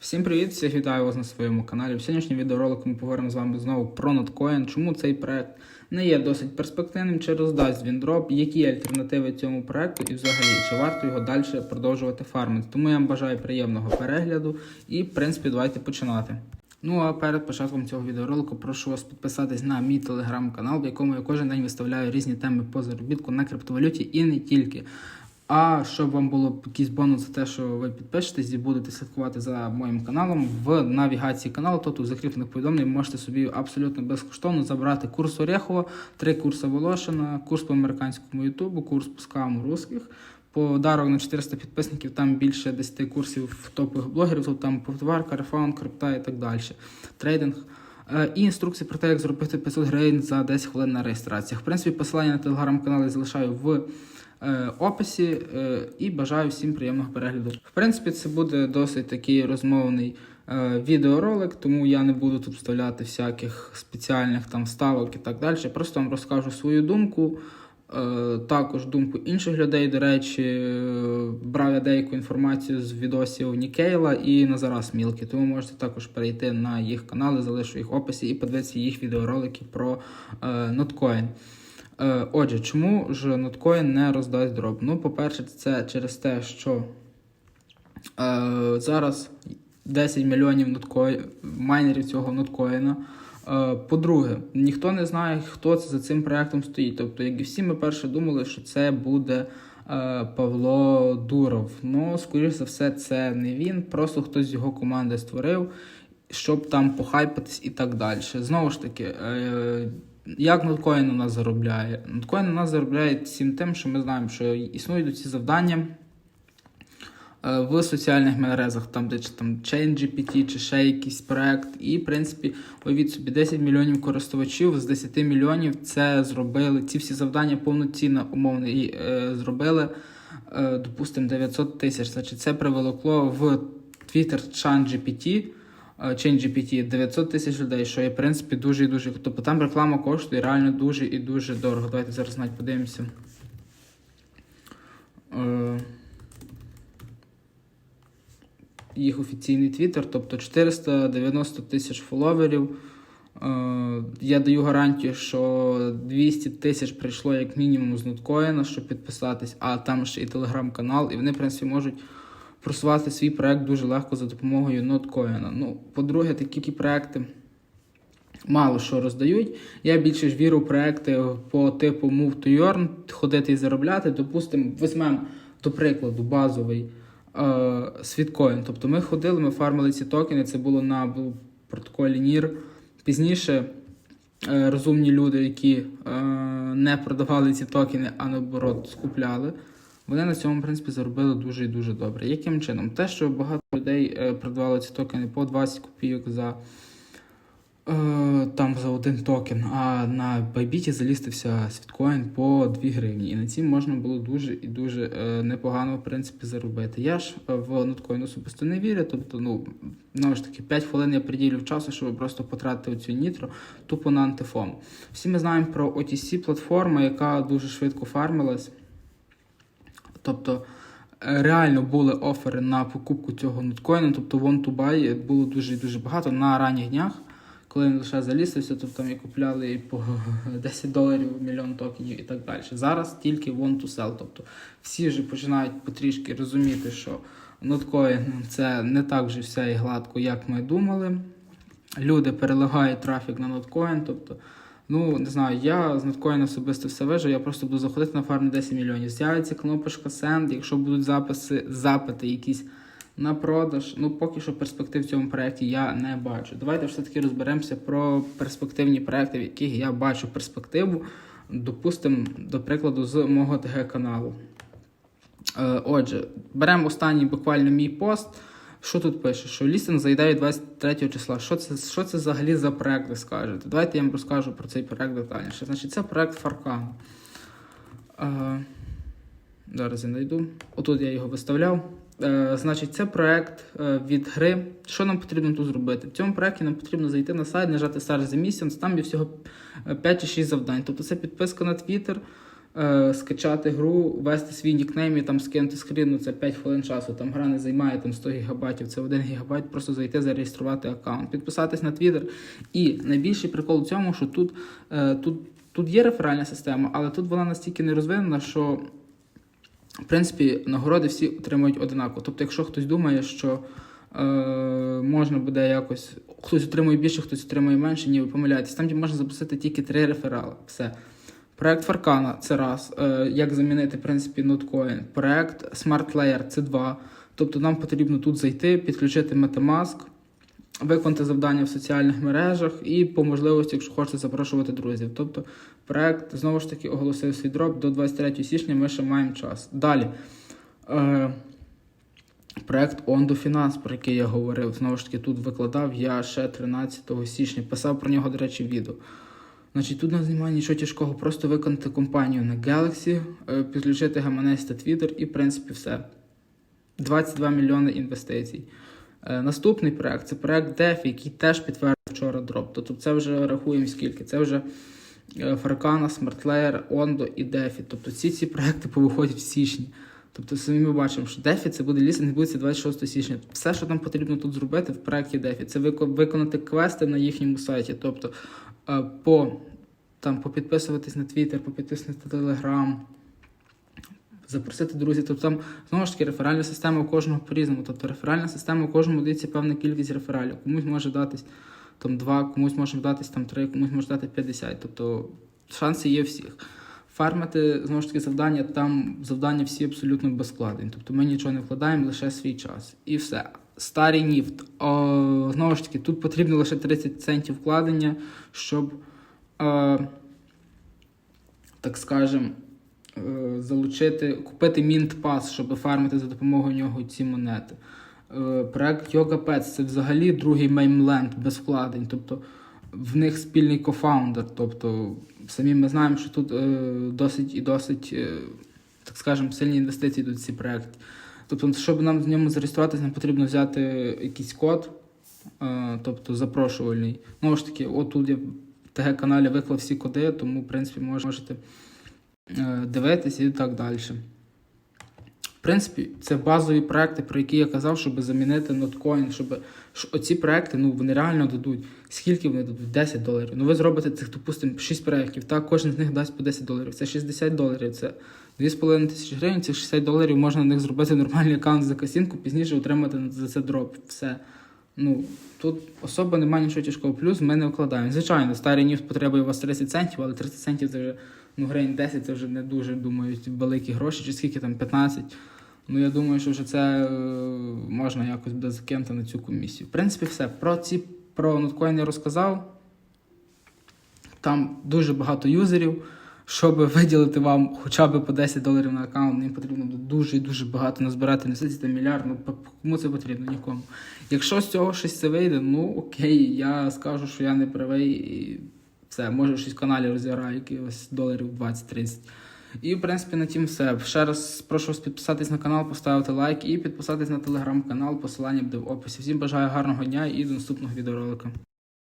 Всім привіт! Всіх вітаю вас на своєму каналі. В сьогоднішньому відеоролику ми поговоримо з вами знову про Notcoin, чому цей проект не є досить перспективним, чи роздасть він дроп, які альтернативи цьому проекту і взагалі чи варто його далі продовжувати фармити. Тому я вам бажаю приємного перегляду і, в принципі, давайте починати. Ну а перед початком цього відеоролику прошу вас підписатись на мій телеграм-канал, в якому я кожен день виставляю різні теми по заробітку на криптовалюті і не тільки. А щоб вам було якийсь бонус за те, що ви підпишетесь і будете слідкувати за моїм каналом, в навігації каналу, тобто в закріплених повідомлень, можете собі абсолютно безкоштовно забрати курс Орехова, три курси Волошина, курс по американському ютубу, курс по скаму русських. Подарок на 400 підписників, там більше 10 курсів топових блогерів, тобто там повтоварка, рефаунд, крипта і так далі. Трейдинг. Е, І інструкції про те, як зробити 500 гривень за 10 хвилин на реєстраціях. В принципі, посилання на телеграм-канал я залишаю в е, описі е, і бажаю всім приємного перегляду. В принципі, це буде досить такий розмовний відеоролик, тому я не буду тут вставляти всяких спеціальних там ставок і так далі. Просто вам розкажу свою думку. Е, Також думку інших людей, до речі, е, брав я деяку інформацію з відосів Нікейла і Назара Смілки, тому можете також перейти на їх канали, залишу їх в описі і подивитися їх відеоролики про Notcoin. Е, Отже, чому ж Notcoin не роздасть дроб? Ну, по-перше, це через те, що зараз 10 мільйонів ноткоін, майнерів цього ноткоїна. Е, По-друге, ніхто не знає, хто це за цим проектом стоїть. Тобто, як і всі ми перше думали, що це буде е, Павло Дуров. Ну, скоріш за все, це не він, просто хтось з його команди створив, щоб там похайпатись і так далі. Знову ж таки, е, як ноткоін у нас заробляє? Ноткоін у нас заробляє всім тим, що ми знаємо, що існують ці завдання в соціальних мережах, там, де чи там ChainGPT, чи ще якийсь проект. І, в принципі, уявіть собі, 10 мільйонів користувачів з 10 мільйонів це зробили. Ці всі завдання повноцінно умовно і е, зробили, е, допустимо, 900 тисяч. Значить, це приволокло в Twitter ChatGPT. е, ChainGPT 900 тисяч людей, що є в принципі дуже і дуже. Тобто там реклама коштує реально дуже і дуже дорого. Давайте зараз навіть подивимося. Їх офіційний твіттер, тобто 490 тисяч фоловерів. Е, Я даю гарантію, що 200 тисяч прийшло як мінімум з ноткоїна, щоб підписатись, а там ще і телеграм-канал, і вони, в принципі, можуть просувати свій проект дуже легко за допомогою ноткоїна. Ну, по-друге, такі проекти мало що роздають. Я більше ж вірю в проекти по типу Move to Earn, ходити і заробляти. Допустимо, візьмемо, до прикладу, базовий світкоін. Тобто ми ходили, ми фармили ці токени, це було на протоколі NIR. Пізніше е, розумні люди, які е, не продавали ці токени, а наоборот скупляли. Вони на цьому, в принципі, заробили дуже і дуже добре. Яким чином? Те, що багато людей е, продавали ці токени по 20 копійок за Е, там за один токен, а на Bybit залістився світкоін по 2 гривні. І на цім можна було дуже і дуже е, непогано в принципі заробити. Я ж е, в ноткоін особисто не вірю. Тобто, ну знову ж таки, 5 хвилин я приділю часу, щоб просто потратити цю нітро тупо на антифон. Всі ми знаємо про OTC платформу, яка дуже швидко фармилась. Тобто. е, Реально були офери на покупку цього ноткоїну, тобто want to buy було дуже дуже багато на ранніх днях коли він лише залістився, то там і купляли по 10 доларів мільйон токенів і так далі. Зараз тільки want to sell. Тобто всі вже починають потрішки розуміти, що ноткоін це не так вже все і гладко, як ми думали. Люди перелагають трафік на ноткоін. Тобто, ну не знаю, я з ноткоїн особисто все вижу, я просто буду заходити на фарм 10 мільйонів. З'явиться кнопочка Send, якщо будуть записи, запити якісь на продаж. Ну, поки що перспектив в цьому проєкті я не бачу. Давайте все-таки розберемося про перспективні проекти, в яких я бачу перспективу. Допустимо, до прикладу, з мого ТГ-каналу. Е, Отже, беремо останній буквально мій пост. Що тут пише? Що лістинг заїдає 23 числа. Що це, що це взагалі за проект, ви скажете? Давайте я вам розкажу про цей проект детальніше. Значить, це проект Фаркан. Е, Зараз я знайду. Отут я його виставляв. Е, значить, це проект е, від гри. Що нам потрібно тут зробити? В цьому проекті нам потрібно зайти на сайт, нажати Start the Missions, там є всього 5 чи 6 завдань. Тобто це підписка на Twitter, е, скачати гру, ввести свій нікнейм і там скинути скрін, ну це 5 хвилин часу. Там гра не займає там 100 гігабайтів, це 1 гігабайт, просто зайти, зареєструвати аккаунт, підписатись на Twitter. І найбільший прикол в цьому, що тут, е, тут, тут є реферальна система, але тут вона настільки не розвинена, що в принципі нагороди всі отримують одинаково. Тобто, якщо хтось думає, що е, можна буде якось хтось отримує більше, хтось отримує менше, ні, ви помиляєтесь. Там можна запустити тільки три реферали. Все. Проект Фаркана це раз. Е, як замінити, в принципі, Notcoin. Проект Smart Layer це два. Тобто нам потрібно тут зайти, підключити Metamask, виконати завдання в соціальних мережах і по можливості, якщо хочете, запрошувати друзів. Тобто проект знову ж таки оголосив свій дроп до 23 січня. Ми ще маємо час. Далі. Е, Проект Ondo Finance, про який я говорив, знову ж таки, тут викладав я ще 13 січня. Писав про нього, до речі, відео. Значить, тут немає нічого тяжкого, просто виконати компанію на Galaxy, е, підключити гаманець та Twitter і, в принципі, все. 22 мільйони інвестицій. Е, Наступний проект це проект DeFi, який теж підтвердив вчора дроп. Тобто це вже рахуємо скільки. Це вже е, Farcana, SmartLayer, Ondo і DeFi. Тобто ці ці проекти повиходять в січні. Тобто самі ми бачимо, що DeFi це буде лістинг, відбудеться 26 січня. Все, що нам потрібно тут зробити в проєкті DeFi, це виконати квести на їхньому сайті. Тобто е, по, там, попідписуватись на Twitter, попідписуватись на Telegram, запросити друзів. Тобто там знову ж таки реферальна система у кожного по-різному. Тобто реферальна система у кожному дається певна кількість рефералів. Комусь може датись там 2, комусь може датись там 3, комусь може дати 50. Тобто шанси є всіх. Фармити знову ж таки завдання, там завдання всі абсолютно без. Тобто ми нічого не вкладаємо, лише свій час. І все. Старий ніфт. О, знову ж таки, тут потрібно лише 30 центів вкладення, щоб, е, так скажем, е, залучити, купити Pass, щоб фармити за допомогою нього ці монети. Е, проект Yoga Pets це взагалі другий меймленд без вкладень. Тобто в них спільний кофаундер. Тобто, самі ми знаємо, що тут е, досить і досить, е, так скажемо, сильні інвестиції йдуть в ці. Тобто, щоб нам в ньому зареєструватися, нам потрібно взяти якийсь код, тобто запрошувальний. Знову ж таки, от тут я в ТГ-каналі виклав всі коди, тому, в принципі, можете дивитися і так далі. Принципі, це базові проекти, про які я казав, щоб замінити ноткоін, щоб оці проекти, ну вони реально дадуть. Скільки вони дадуть? 10 доларів. Ну ви зробите цих, допустимо, 6 проєктів, так, кожен з них дасть по 10 доларів. Це 60 доларів, це 2,5 тисячі гривень, цих 60 доларів можна на них зробити нормальний аккаунт за касінку, пізніше отримати за це дроп. Все. Ну, тут особо немає нічого тяжкого. Плюс ми не вкладаємо. Звичайно, старий ніфт потребує у вас 30 центів, але 30 центів це вже ну, гривень 10, це вже не дуже, думаю, великі гроші, чи скільки там 15. Ну, я думаю, що вже це е, можна якось буде закинути на цю комісію. В принципі, все. Про ці про ноткоін я розказав. Там дуже багато юзерів. Щоб виділити вам хоча б по 10 доларів на аккаунт, їм потрібно дуже-дуже багато назбирати інвестицій, це мільярд. Ну кому це потрібно? Нікому. Якщо з цього щось це вийде, ну окей, я скажу, що я не правий все, може щось в каналі розіграю, якихось доларів 20-30. І, в принципі, на тім все. Ще раз прошу вас підписатись на канал, поставити лайк і підписатись на телеграм-канал. Посилання буде в описі. Всім бажаю гарного дня і до наступного відеоролика.